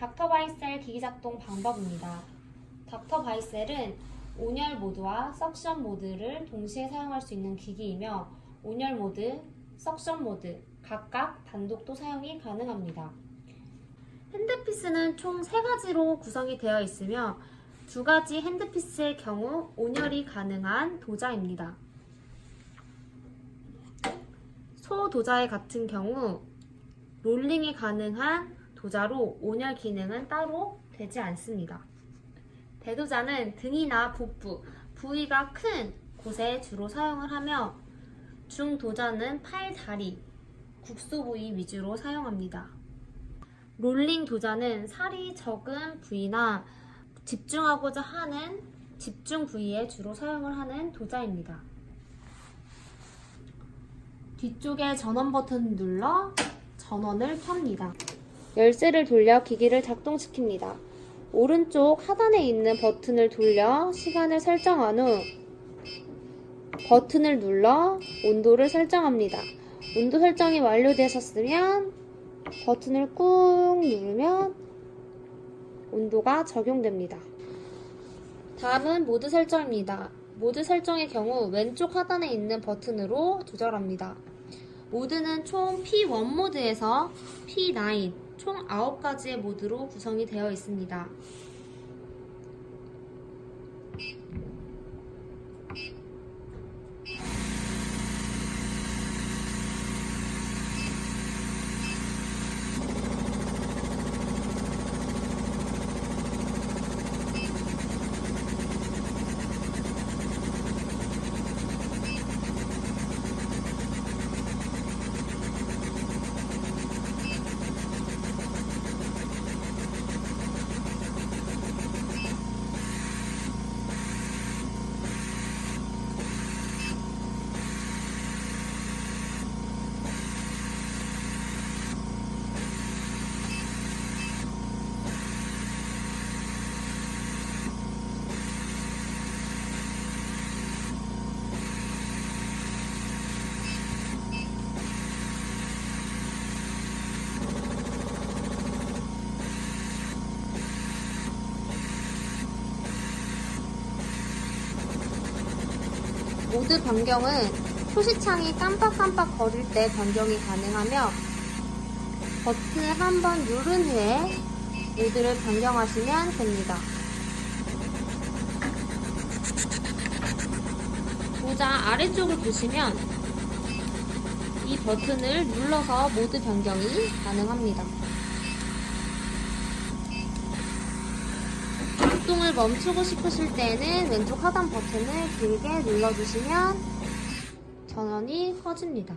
닥터 바이셀 기기 작동 방법입니다. 닥터 바이셀은 온열 모드와 석션 모드를 동시에 사용할 수 있는 기기이며 온열 모드, 석션 모드 각각 단독도 사용이 가능합니다. 핸드피스는 총 3가지로 구성이 되어 있으며 두 가지 핸드피스의 경우 온열이 가능한 도자입니다. 소도자의 같은 경우 롤링이 가능한 도자로 온열 기능은 따로 되지 않습니다. 대도자는 등이나 복부, 부위가 큰 곳에 주로 사용을 하며 중도자는 팔, 다리, 국소 부위 위주로 사용합니다. 롤링 도자는 살이 적은 부위나 집중하고자 하는 집중 부위에 주로 사용을 하는 도자입니다. 뒤쪽에 전원 버튼 눌러 전원을 켭니다. 열쇠를 돌려 기기를 작동시킵니다. 오른쪽 하단에 있는 버튼을 돌려 시간을 설정한 후 버튼을 눌러 온도를 설정합니다. 온도 설정이 완료되셨으면 버튼을 꾹 누르면 온도가 적용됩니다. 다음은 모드 설정입니다. 모드 설정의 경우 왼쪽 하단에 있는 버튼으로 조절합니다. 모드는 총 P1 모드에서 P9 총 9가지의 모드로 구성이 되어 있습니다. 모드 변경은 표시창이 깜빡깜빡 거릴 때 변경이 가능하며 버튼을 한번 누른 후에 모드를 변경하시면 됩니다. 모자 아래쪽을 보시면 이 버튼을 눌러서 모드 변경이 가능합니다. 작동을 멈추고 싶으실 때는 왼쪽 하단 버튼을 길게 눌러주시면 전원이 꺼집니다.